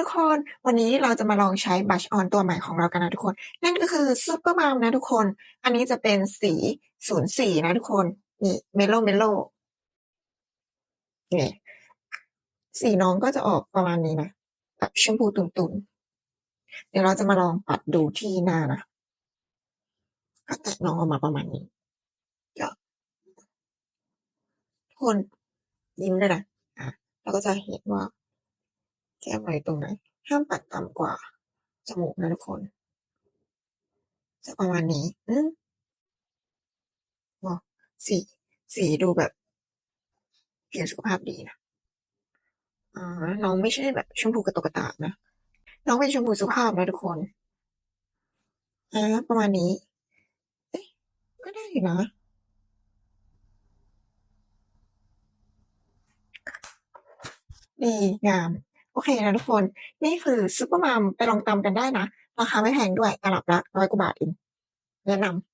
ทุกคน วันนี้เราจะมาลองใช้บัชออนตัวใหม่ของเรากันนะทุกคน นั่นก็คือซูเปอร์มัมนะทุกคน อันนี้จะเป็นสี04นะทุกคน นี่เมโลเมโลนี่สีน้องก็จะออกประมาณนี้นะแบบชมพูตุ่นๆ เดี๋ยวเราจะมาลองปัดดูที่หน้านะก็แตะน้องออกมาประมาณนี้ทุกคนยิ้มด้วยนะอะเราก็จะเห็นว่า แก้มอะไรตรงไหน ห้ามปัดต่ำกว่า จมูกนะทุกคน จะประมาณนี้ อืมวสีสีดูแบบเปลี่ยนสุขภาพดีนะอ่าน้องไม่ใช่แบบชมพูกระตุกกระตากนะ น้องเป็นชมพูสุภาพนะทุกคนอ่าประมาณนี้ เอ๊ะก็ได้อยู่นะดีงาม โอเคนะทุกคน นี่คือซุปเปอร์มัมไปลองตำกันได้นะ ราคาไม่แพงด้วยตลับละร้อยกว่าบาทเองแนะนำ